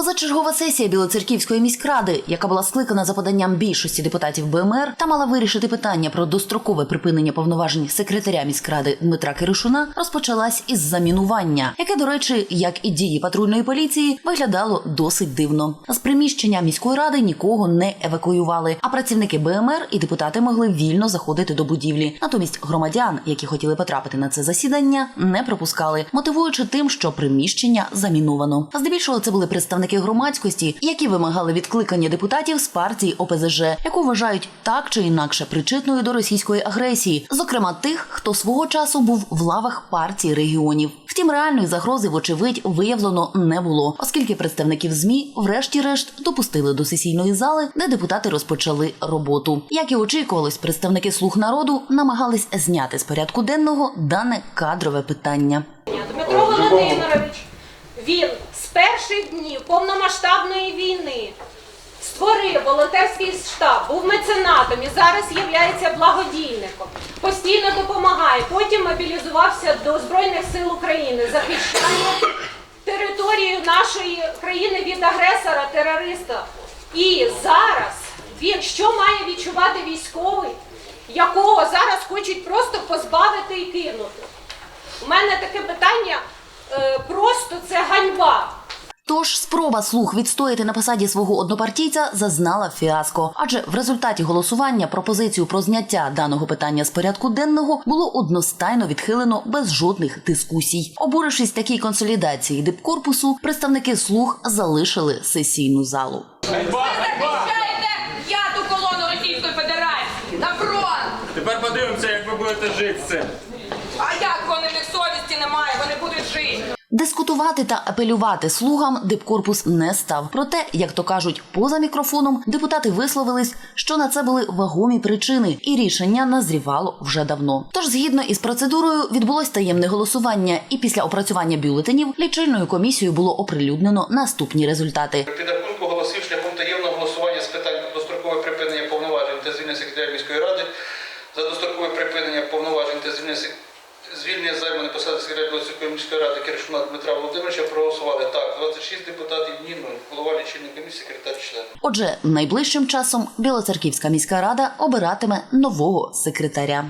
Позачергова сесія Білоцерківської міськради, яка була скликана за поданням більшості депутатів БМР та мала вирішити питання про дострокове припинення повноважень секретаря міськради Дмитра Киришуна, розпочалась із замінування, яке, до речі, як і дії патрульної поліції, виглядало досить дивно. З приміщення міської ради нікого не евакуювали, а працівники БМР і депутати могли вільно заходити до будівлі. Натомість громадян, які хотіли потрапити на це засідання, не пропускали, мотивуючи тим, що приміщення заміновано. Здебільшого це були представники громадськості, які вимагали відкликання депутатів з партії ОПЗЖ, яку вважають так чи інакше причетною до російської агресії, зокрема тих, хто свого часу був в лавах партії регіонів. Втім, реальної загрози, вочевидь, виявлено не було, оскільки представників змі, врешті-решт, допустили до сесійної зали, де депутати розпочали роботу. Як і очікувалось, представники слуг народу намагались зняти з порядку денного дане кадрове питання. Дмитро Володимирович, він перших днів повномасштабної війни створив волонтерський штаб, був меценатом і зараз є благодійником. Постійно допомагає. Потім мобілізувався до Збройних сил України, захищає територію нашої країни від агресора, терориста. І зараз він що має відчувати військовий, якого зараз хочуть просто позбавити і кинути? У мене таке питання е, просто це ганьба. Тож спроба слуг відстояти на посаді свого однопартійця зазнала фіаско, адже в результаті голосування пропозицію про зняття даного питання з порядку денного було одностайно відхилено без жодних дискусій. Обурившись такій консолідації дипкорпусу, представники слуг залишили сесійну залу. П'яту колону Російської Федерації на фронт. Тепер подивимося, як ви будете жити з цим. А як вони в них совісті немає, вони будуть жити. Дискутувати та апелювати слугам дипкорпус не став. Проте, як то кажуть, поза мікрофоном депутати висловились, що на це були вагомі причини, і рішення назрівало вже давно. Тож, згідно із процедурою, відбулось таємне голосування, і після опрацювання бюлетенів лічильною комісією було оприлюднено наступні результати. Підрахунку голосів шляхом таємного голосування з питань дострокове припинення повноважень та звільнення секретаря міської ради за дострокове припинення повноважень та звільнення сек- звільнення займаної посади секретаря Білоцерківської міської ради Киришуна Дмитра Володимировича проголосували так. 26 депутатів ні, 0. Голова лічильної комісії, секретар член. Отже, найближчим часом Білоцерківська міська рада обиратиме нового секретаря.